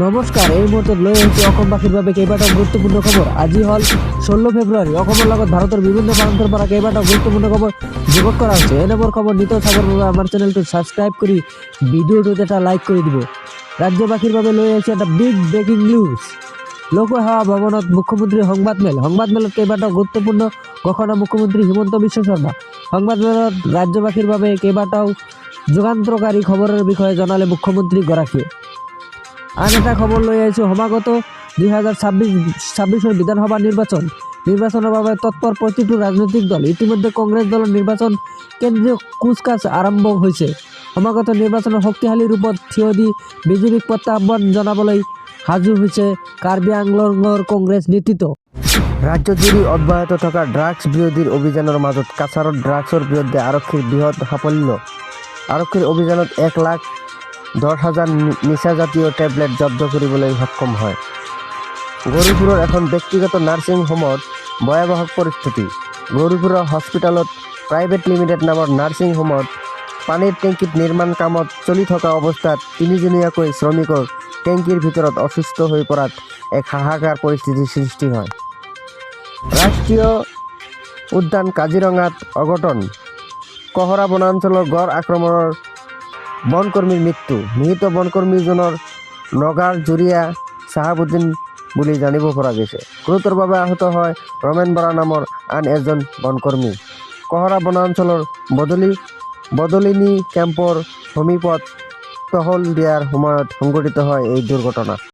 নমস্কাৰ এই মুহূৰ্তত লৈ আহিছোঁ অসমবাসীৰ বাবে কেইবাটাও গুৰুত্বপূৰ্ণ খবৰ আজি হ'ল ষোল্ল ফেব্ৰুৱাৰী অসমৰ লগত ভাৰতৰ বিভিন্ন প্ৰান্তৰ পৰা কেইবাটাও গুৰুত্বপূৰ্ণ খবৰ যোগত কৰা হৈছে এনেবোৰ খবৰ নিতৌ চাবৰ বাবে আমাৰ চেনেলটো ছাবস্ক্ৰাইব কৰি ভিডিঅ'টোত এটা লাইক কৰি দিব। ৰাজ্যবাসীৰ বাবে লৈ আহিছে এটা বিগ ব্ৰেকিং নিউজ লোকসেৱা ভৱনত মুখ্যমন্ত্ৰীৰ সংবাদ মেলত কেইবাটাও গুৰুত্বপূৰ্ণ ঘোষণা মুখ্যমন্ত্ৰী হিমন্ত বিশ্ব শৰ্মা সংবাদমেলত ৰাজ্যবাসীৰ বাবে কেইবাটাও যুগান্তকাৰী খবৰৰ বিষয়ে জনালে মুখ্যমন্ত্ৰীগৰাকীয়ে আন এটা খবৰ লৈ আহিছোঁ সমাগত দুই হাজাৰ ছাব্বিছ ছাব্বিছৰ বিধানসভা নিৰ্বাচন নিৰ্বাচনৰ বাবে তৎপৰ প্ৰতিটো ৰাজনৈতিক দল। ইতিমধ্যে কংগ্ৰেছ দলৰ নিৰ্বাচন কেন্দ্ৰীয় কুচকাচ আৰম্ভ হৈছে সমাগত নিৰ্বাচনৰ শক্তিশালী ৰূপত থিয় দি বিজেপিক প্ৰত্যাহ্বান জনাবলৈ সাজু হৈছে কাৰ্বি আংলঙৰ কংগ্ৰেছ নেতৃত্ব। ৰাজ্যজুৰি অব্যাহত থকা ড্ৰাগছ বিৰোধী অভিযানৰ মাজত কাছাৰত ড্ৰাগছৰ বিৰুদ্ধে আৰক্ষীৰ বৃহৎ সাফল্য। আৰক্ষীৰ অভিযানত এক লাখ দহ হাজাৰ নি- নিচাজাতীয় টেবলেট জব্দ কৰিবলৈ সক্ষম হয়। গৌৰীপুৰৰ এখন ব্যক্তিগত নাৰ্ছিং হোমত ভয়াৱহ পৰিস্থিতি। গৌৰীপুৰৰ হস্পিটেলত প্ৰাইভেট লিমিটেড নামৰ নাৰ্ছিং হোমত পানীৰ টেংকিত নিৰ্মাণ কামত চলি থকা অৱস্থাত তিনিজনীয়াকৈ শ্ৰমিকৰ টেংকিৰ ভিতৰত অসুস্থ হৈ পৰাত এক হাহাকাৰ পৰিস্থিতিৰ সৃষ্টি হয়। ৰাষ্ট্ৰীয় উদ্যান কাজিৰঙাত অঘটন। কহৰা বনাঞ্চলৰ গড় আক্ৰমণৰ বনকৰ্মীৰ মৃত্যু। নিহত বনকৰ্মীজনৰ নগাৰ জুৰিয়া চাহাবুদ্দিন বুলি জানিব পৰা গৈছে। গুৰুতৰভাৱে আহত হয় ৰমেন বৰা নামৰ আন এজন বনকৰ্মী। কহৰা বনাঞ্চলৰ বদলি, বদলিনী কেম্পৰ সমীপত টহল দিয়াৰ সময়ত সংঘটিত হয় এই দুৰ্ঘটনা।